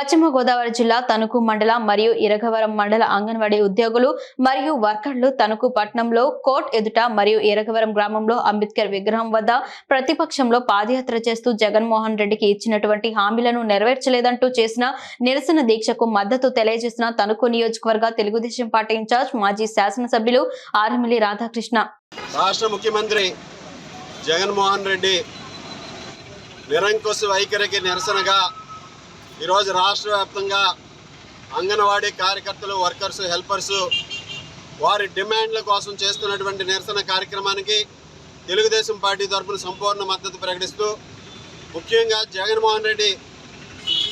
పశ్చిమ గోదావరి జిల్లా తణుకు మండల మరియు ఇరగవరం మండల అంగన్వాడీ ఉద్యోగులు మరియు వర్కర్లు తణుకు పట్టణంలో కోర్ట్ ఎదుట మరియు ఇరగవరం గ్రామంలో అంబేద్కర్ విగ్రహం వద్ద ప్రతిపక్షంలో పాదయాత్ర చేస్తూ జగన్మోహన్ రెడ్డికి ఇచ్చినటువంటి హామీలను నెరవేర్చలేదంటూ చేసిన నిరసన దీక్షకు మద్దతు తెలియజేసిన తణుకు నియోజకవర్గ తెలుగుదేశం పార్టీ ఇన్ఛార్జ్ మాజీ శాసనసభ్యులు ఆర్మిలి రాధాకృష్ణ. రాష్ట్ర ముఖ్యమంత్రి జగన్మోహన్ రెడ్డి నిరంకుశ వైఖరికి నిరసనగా ఈరోజు రాష్ట్ర వ్యాప్తంగా అంగన్వాడీ కార్యకర్తలు వర్కర్స్ హెల్పర్స్ వారి డిమాండ్ల కోసం చేస్తున్నటువంటి నిరసన కార్యక్రమానికి తెలుగుదేశం పార్టీ తరఫున సంపూర్ణ మద్దతు ప్రకటిస్తూ ముఖ్యంగా జగన్మోహన్ రెడ్డి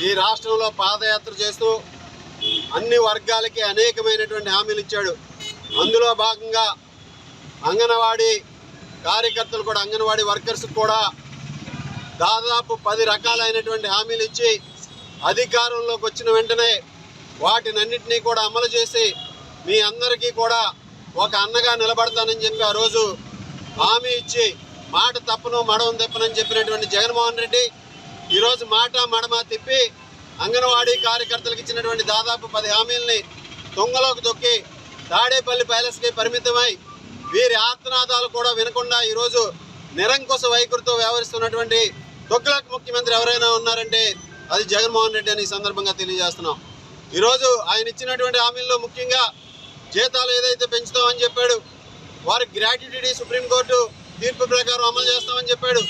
ఈ రాష్ట్రంలో పాదయాత్ర చేస్తూ అన్ని వర్గాలకి అనేకమైనటువంటి హామీలు ఇచ్చాడు. అందులో భాగంగా అంగన్వాడీ కార్యకర్తలు కూడా అంగన్వాడీ వర్కర్స్ కూడా దాదాపు పది రకాలైనటువంటి హామీలు ఇచ్చి అధికారంలోకి వచ్చిన వెంటనే వాటినన్నింటినీ కూడా అమలు చేసి మీ అందరికీ కూడా ఒక అన్నగా నిలబడతానని చెప్పి ఆ రోజు హామీ ఇచ్చి మాట తప్పను మడవం తప్పనని చెప్పినటువంటి జగన్మోహన్ రెడ్డి ఈరోజు మాట మడమ తిప్పి అంగన్వాడీ కార్యకర్తలకు ఇచ్చినటువంటి దాదాపు పది హామీల్ని తొంగలోకి తొక్కి తాడేపల్లి ప్యాలెస్కి పరిమితమై వీరి ఆత్నాదాలు కూడా వినకుండా ఈరోజు నిరంకుశ వైఖరితో వ్యవహరిస్తున్నటువంటి తొక్కలకు ముఖ్యమంత్రి ఎవరైనా ఉన్నారంటే అది జగన్మోహన్ రెడ్డి అని ఈ సందర్భంగా తెలియజేస్తున్నాం. ఈరోజు ఆయన ఇచ్చినటువంటి హామీల్లో ముఖ్యంగా జీతాలు ఏదైతే పెంచుతామని చెప్పాడు వారి గ్రాట్యుటీ సుప్రీంకోర్టు తీర్పు ప్రకారం అమలు చేస్తామని చెప్పాడు.